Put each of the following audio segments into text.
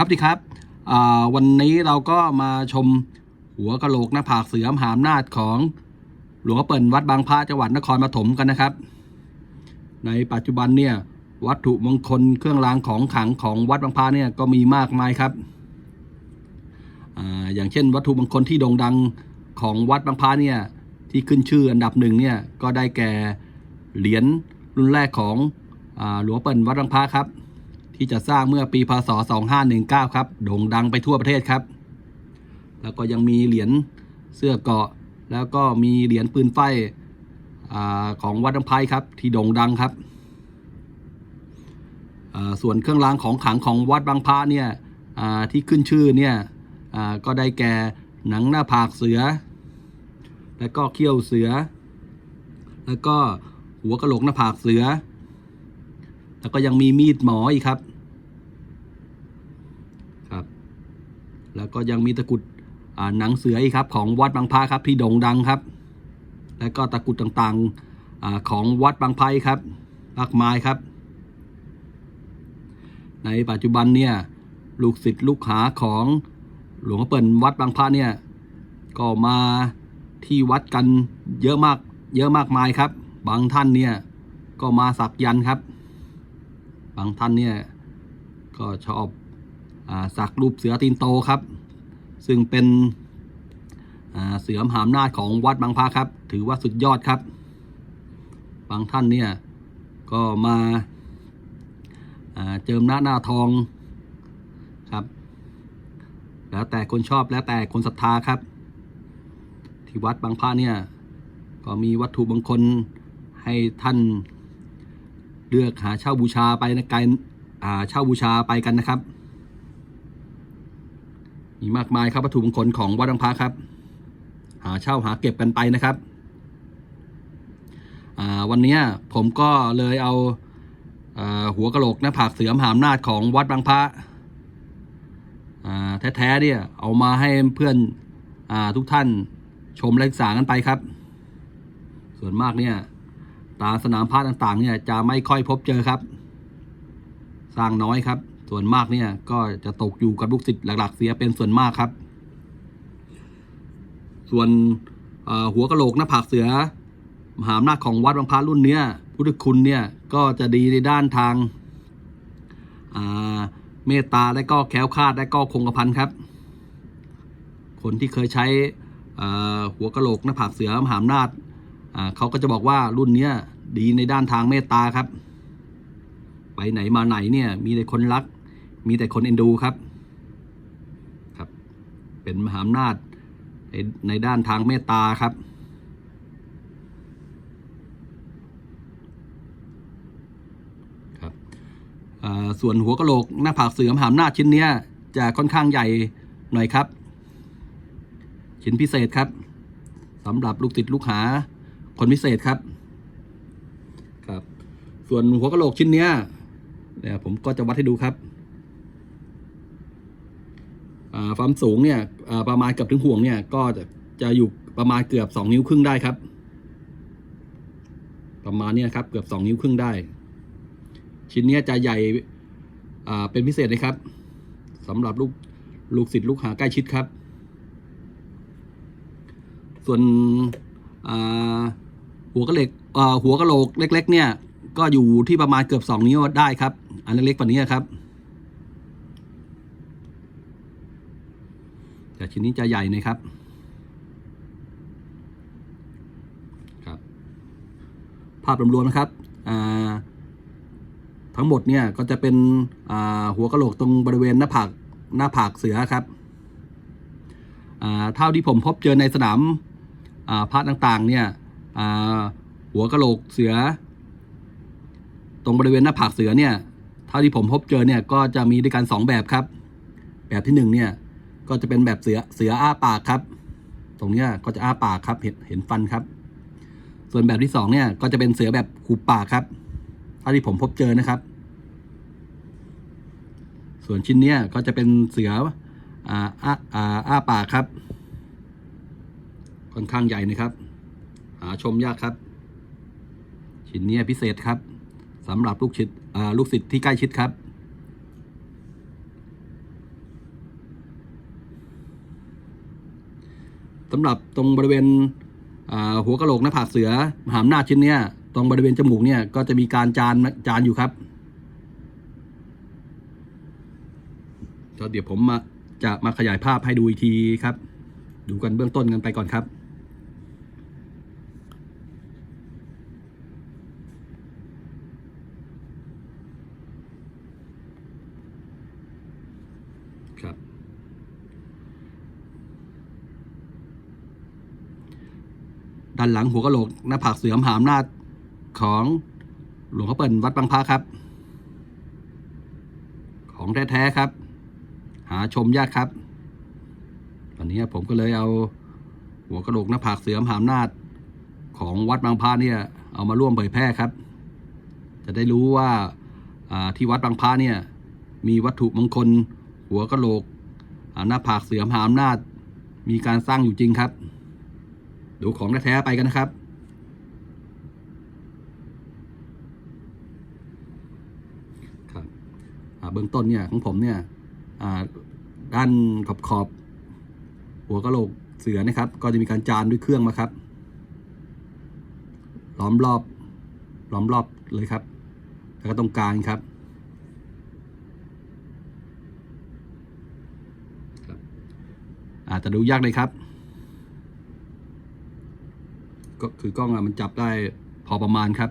ครับดีครับวันนี้เราก็มาชมหัวกะโหลกหน้าผากเสือมหาอำนาจของหลวงพ่อเปิ่นวัดบางพระจังหวัดนครปฐมกันนะครับ ในปัจจุบันเนี่ยวัตถุมงคลเครื่องรางของขลังของวัดบางพระเนี่ยก็มีมากมายครับออย่างเช่น วัตถุมงคลที่โด่งดังของวัดบางพระเนี่ยที่ขึ้นชื่ออันดับหนึ่งเนี่ยก็ได้แก่เหรียญรุ่นแรกของอหลวงเปิ่นวัดบางพระครับ ที่จะสร้างเมื่อปีพศ 2519 ครับ โด่งดังไปทั่วประเทศครับ แล้วก็ยังมีเหรียญเสื้อเกาะ แล้วก็มีเหรียญปืนไฟอของวัดน้ำไพครับ ที่โด่งดังครับ ส่วนเครื่องรางของขลังของวัดบางพระเนี่ยที่ขึ้นชื่อเนี่ยก็ได้แก่หนังหน้าผากเสือ แล้วก็เขี้ยวเสือ แล้วก็หัวกระโหลกหน้าผากเสือ แล้วก็ยังมีมีดหมออีกครับ แล้วก็ยังมีตะกุดหนังเสืออีกครับของวัดบางพระครับที่โด่งดังครับ แล้วก็ตะกุดต่างๆของวัดบางไพครับมากมายครับ ในปัจจุบันเนี่ยลูกศิษย์ลูกหาของหลวงพ่อเปิ่นวัดบางพระเนี่ยก็มาที่วัดกันเยอะมากเยอะมากมายครับ บางท่านเนี่ยก็มาสักยันครับ บางท่านเนี่ยก็ชอบ สักรูปเสือตีนโตครับ ซึ่งเป็นเสือมหาอำนาจของวัดบางพระครับ ถือว่าสุดยอดครับ บางท่านเนี่ยก็มาเจิมหน้าหน้าทองครับ แล้วแต่คนชอบแล้วแต่คนศรัทธาครับ ที่วัดบางพระเนี่ยก็มีวัตถุมงคลให้ท่านเลือกหาเช่าบูชาไปนะการเช่าบูชาไปกันนะครับ มีมากมายครับวัตถุมงคลของวัดบางพระครับ หาเช่าหาเก็บกันไปนะครับ วันนี้ผมก็เลยเอาอาหัวกะโหลกหน้าผากเสือมหาอำนาจของวัดบางพระแท้ๆเนี่ยเอามาให้เพื่อนอทุกท่านชมและศึกษากันไปครับ ส่วนมากเนี่ยตามสนามพระต่างๆเนี่ยจะไม่ค่อยพบเจอครับ สร้างน้อยครับ ส่วนมากเนี่ยก็จะตกอยู่กับลูกศิษย์หลัก ๆ เสียเป็นส่วนมากครับ ส่วนหัวกะโหลกหน้าผากเสือ มหาอำนาจของวัดบางพระรุ่นเนี้ยพุทธคุณเนี่ยก็จะดีในด้านทางาเมตตาและก็แค้วคาดและก็คงกระพันครับ คนที่เคยใช้หัวกะโหลกหน้าผากเสือมหาอำนาจเขาก็จะบอกว่ารุ่นเนี้ยดีในด้านทางเมตตาครับ ไปไหนมาไหนเนี่ยมีแต่คนรัก มีแต่คนเอ็นดูครับครับ เป็นมหาอำนาจในในด้านทางเมตตาครับ ครับส่วนหัวกะโหลกหน้าผากเสือมหาอำนาจชิ้นเนี้ยจะค่อนข้างใหญ่หน่อยครับ ชิ้นพิเศษครับสำหรับลูกติดลูกหาคนพิเศษครับครับ ส่วนหัวกะโหลกชิ้นเนี้ยเนี่ยผมก็จะวัดให้ดูครับ ความสูงเนี่ยประมาณเกือบถึงห่วงเนี่ยก็จะจะอยู่ประมาณเกือบสองนิ้วครึ่งได้ครับ ประมาณเนี้ยครับเกือบสองนิ้วครึ่งได้ ชิ้นเนี้ยจะใหญ่เป็นพิเศษเลยครับสำหรับลูกลูกศิษย์ลูกหาใกล้ชิดครับ ส่วนหัวกระเหล็กหัวกระโหลกเล็ก ๆ เนี่ยก็อยู่ที่ประมาณเกือบสองนิ้วได้ครับ อันเล็กๆกว่านี้ครับ แต่ ชิ้นนี้จะใหญ่น่อยครับ ครับ ภาพรวมๆนะครับทั้งหมดเนี่ยก็จะเป็นหัวกะโหลกตรงบริเวณหน้าผากหน้าผากเสือครับอ่าเท่าที่ผมพบเจอในสนามอ่าพระต่างๆ เนี่ยหัวกะโหลกเสือ ตรงบริเวณหน้าผากเสือเนี่ยเท่าที่ผมพบเจอเนี่ยก็จะมีด้วยกันสองแบบครับ แบบที่หนึ่งเนี่ย ก็จะเป็นแบบเสือเสืออ้าปากครับ ตรงนี้ก็จะอ้าปากครับ เห็นเห็นฟันครับ ส่วนแบบที่สองเนี่ย ก็จะเป็นเสือแบบหูปากครับเท่าที่ผมพบเจอนะครับ ส่วนชิ้นเนี้ยก็จะเป็นเสืออ่าอ้าอ่าอ้าปากครับ ค่อนข้างใหญ่นะครับ หาชมยากครับ ชิ้นเนี้ยพิเศษครับสำหรับลูกศิษย์ลูกศิษย์ที่ใกล้ชิดครับ สำหรับตรงบริเวณหัวกะโหลกหน้าผากเสือมหาอำนาจชิ้นเนี้ยตรงบริเวณจมูกเนี่ยก็จะมีการจานจานอยู่ครับก็เดี๋ยวผมมาจะมาขยายภาพให้ดูอีกทีครับ ดูกันเบื้องต้นกันไปก่อนครับ ด้านหลังหัวกะโหลกหน้าผากเสือมหาอำนาจของหลวงพ่อเปิ่นวัดบางพระครับ ของแท้ๆครับ หาชมยากครับวันนี้ผมก็เลยเอาหัวกะโหลกหน้าผากเสือมหาอำนาจของวัดบางพระเนี่ย เอามาร่วมเผยแพร่ครับ จะได้รู้ว่าที่วัดบางพระเนี่ย มีวัตถุมงคล หัวกะโหลกหน้าผากเสือมหาอำนาจมีการสร้างอยู่จริงครับ ดูของแท้ไปกันนะครับ ครับเบื้องต้นเนี่ยของผมเนี่ยด้านขอบขอบ หัวกะโหลกเสือนะครับ ก็จะมีการจานด้วยเครื่องมาครับล้อมรอบล้อมรอบเลยครับ แล้วก็ตรงกลางครับอาจจะดูยากเลยครับ ก็คือกล้องมันจับได้พอประมาณครับ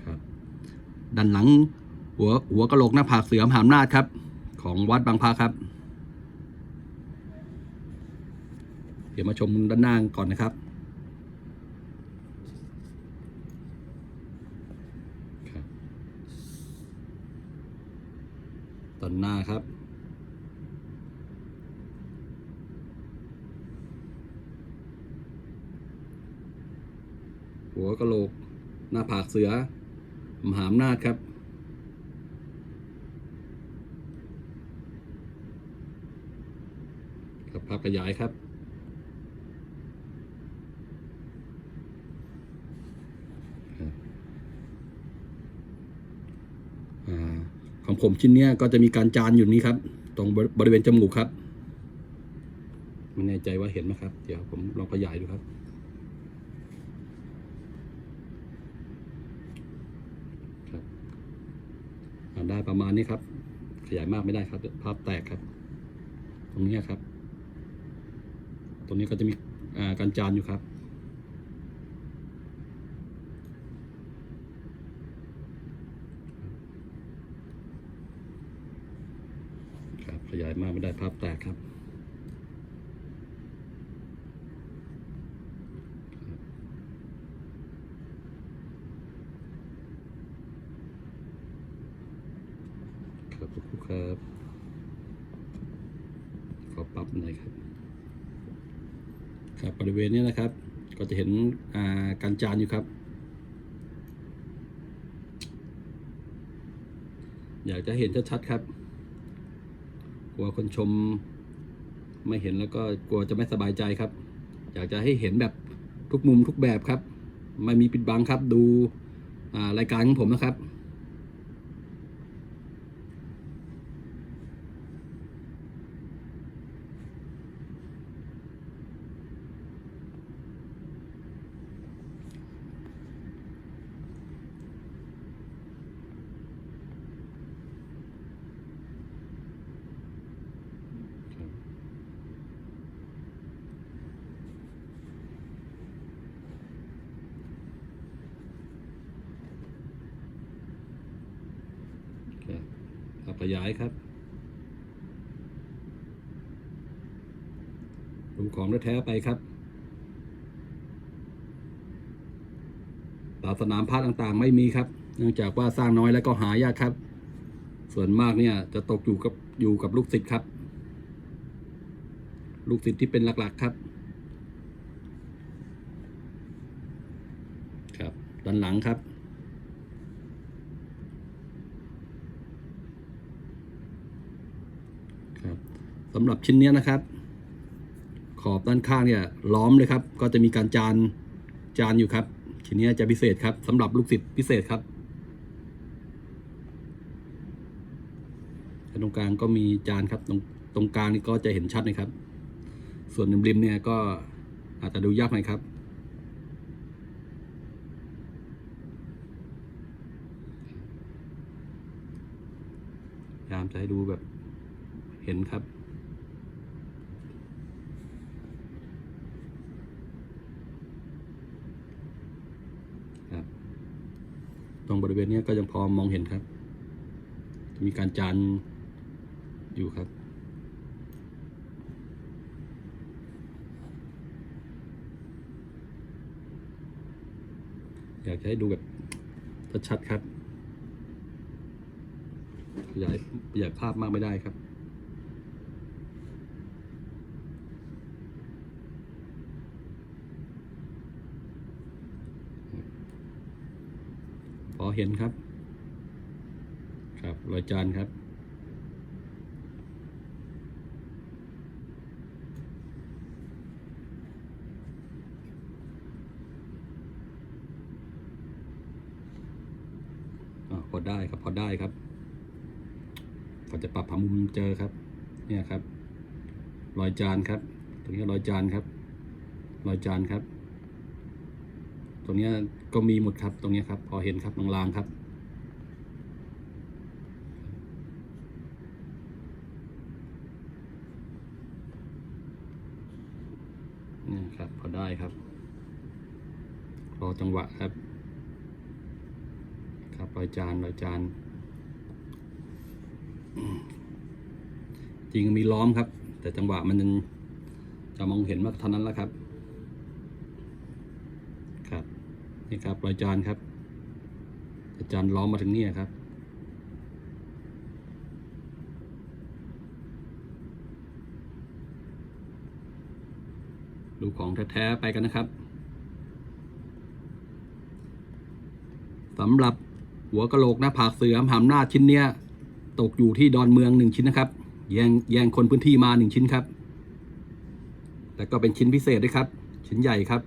ครับด้านหลังหัวหัวกะโหลกหน้าผากเสือมหาอำนาจครับ ของวัดบางพระครับ เดี๋ยวมาชมด้านหน้าก่อนนะครับครับด้านหน้าครับ หัวกะโหลก หน้าผากเสือ มหาอำนาจครับครับภาพขยายครับ ของผมชิ้นนี้ก็จะมีการจานอยู่นี้ครับ ตรงบริเวณจมูกครับ ไม่แน่ใจว่าเห็นไหมครับ เดี๋ยวผมลองขยายดูครับอ่าได้ ประมาณนี้ครับ ขยายมากไม่ได้ครับภาพแตกครับ ตรงนี้ครับ ตรงนี้ก็จะมีการจานอยู่ครับครับขยายมากไม่ได้ภาพแตกครับ ครับขอบคุณครับขอปรับหน่อยครับ ครับบริเวณนี้นะครับ ก็จะเห็นการจานอยู่ครับ อยากจะเห็นชัดๆครับ กลัวคนชมไม่เห็นแล้วก็กลัวจะไม่สบายใจครับ อยากจะให้เห็นแบบทุกมุมทุกแบบครับ ไม่มีปิดบังครับดูรายการของผมนะครับครับ ขยายครับดูของแท้ไปครับตาสนามพระต่างๆ ไม่มีครับ เนื่องจากว่าสร้างน้อยแล้วก็หายากครับ ส่วนมากเนี่ยจะตกอยู่กับอยู่กับลูกศิษย์ครับ ลูกศิษย์ที่เป็นหลักๆครับ ครับด้านหลังครับ ครับสำหรับชิ้นเนี้ยนะครับ ขอบด้านข้างเนี่ยล้อมเลยครับ ก็จะมีการจานจานอยู่ครับ ชิ้นเนี้ยจะพิเศษครับสำหรับลูกศิษย์พิเศษครับตรงกลางก็มีจานครับตรงตรงกลางนี่ก็จะเห็นชัดนะครับ ส่วนริมๆเนี่ยก็อาจจะดูยากหน่อยครับพยายามจะให้ดูแบบ เห็นครับ ครับ ตรงบริเวณนี้ก็ยังพอมองเห็นครับจะมีการจานอยู่ครับอยากจะให้ดูแบบชัดๆครับขยายขยายภาพมากไม่ได้ครับ พอ เห็นครับ ครับรอยจานครับพอได้ครับพอได้ครับก็จะปรับหามุมเจอครับ เนี่ยครับ รอยจานครับ ตรงนี้รอยจานครับ รอยจานครับ ตรงนี้ก็มีหมดครับตรงนี้ครับ พอเห็นครับลางๆครับนี่ครับพอได้ครับ รอจังหวะครับ ครับรอยจานรอยจาน จริงมีล้อมครับ แต่จังหวะมันจะมองเห็นมากเท่านั้นแหละครับครับ นี่ครับรอยจานครับรอยจานล้อมมาถึงนี่ครับ ดูของแท้ๆไปกันนะครับสำหรับหัวกะโหลกหน้าผากเสือหามหน้าชิ้นเนี้ย ตกอยู่ที่ดอนเมืองหนึ่งชิ้นนะครับ แยงแยงคนพื้นที่มาหนึ่งชิ้นครับ แล้วก็เป็นชิ้นพิเศษด้วยครับ ชิ้นใหญ่ครับ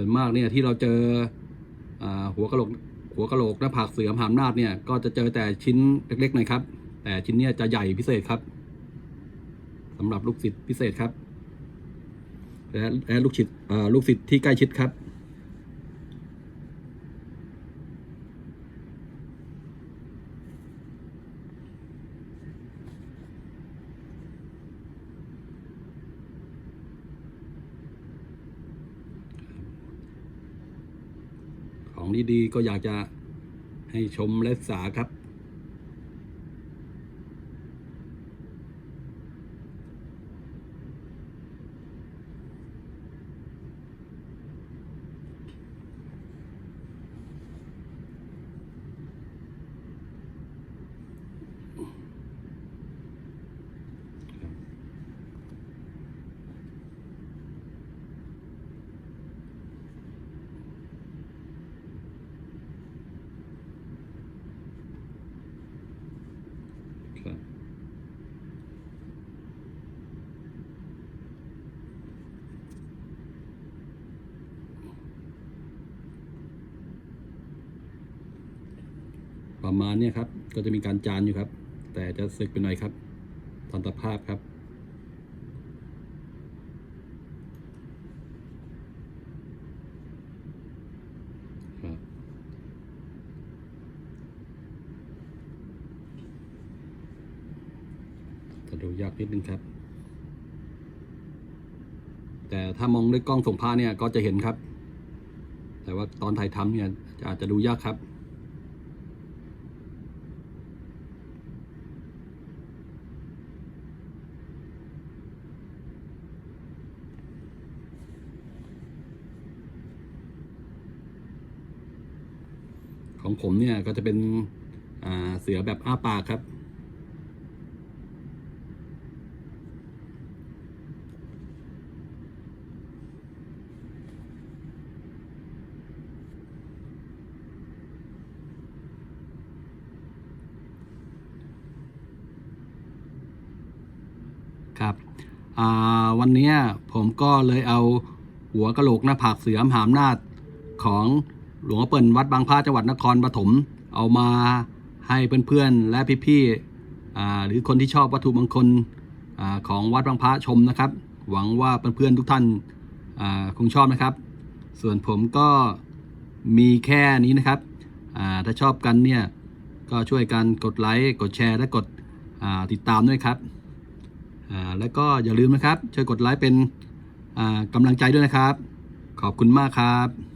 ส่วนมากเนี่ยที่เราเจออหัวกะโหลกหัวกะโหลกหน้าผากเสือหามนาดเนี่ยก็จะเจอแต่ชิ้นเล็กๆหน่อยครับ แต่ชิ้นเนี้ยจะใหญ่พิเศษครับสำหรับลูกศิษย์พิเศษครับ และและลูกศิษย์ลูกศิษย์ที่ใกล้ชิดครับ ของดีๆ ก็อยากจะให้ชมและศึกษาครับครับ ประมาณเนี้ยครับ ก็จะมีการจานอยู่ครับ แต่จะสึกไปหน่อยครับทันตภาพครับ จะดูยากนิดนึงครับ แต่ถ้ามองด้วยกล้องส่งผ้าเนี่ยก็จะเห็นครับ แต่ว่าตอนถ่ายทำเนี่ยอาจจะดูยากครับ ของผมเนี่ยก็จะเป็นเสือแบบอ้าปากครับ ครับวันนี้ผมก็เลยเอาหัวกะโหลกหน้าผากเสือมหามนาฏของ หลวงพ่อเปิ่นวัดบางพระจังหวัดนครปฐมเอามาให้เพื่อนๆและพี่ๆหรือคนที่ชอบวัตถุมงคลอของวัดบางพระชมนะครับ หวังว่าเพื่อนๆทุกท่านคงชอบนะครับ ส่วนผมก็มีแค่นี้นะครับถ้าชอบกันเนี่ยก็ช่วยกันกดไลค์กดแชร์และกดติดตามด้วยครับแล้วก็อย่าลืมนะครับช่วยกดไลค์เป็นกำลังใจด้วยนะครับ ขอบคุณมากครับ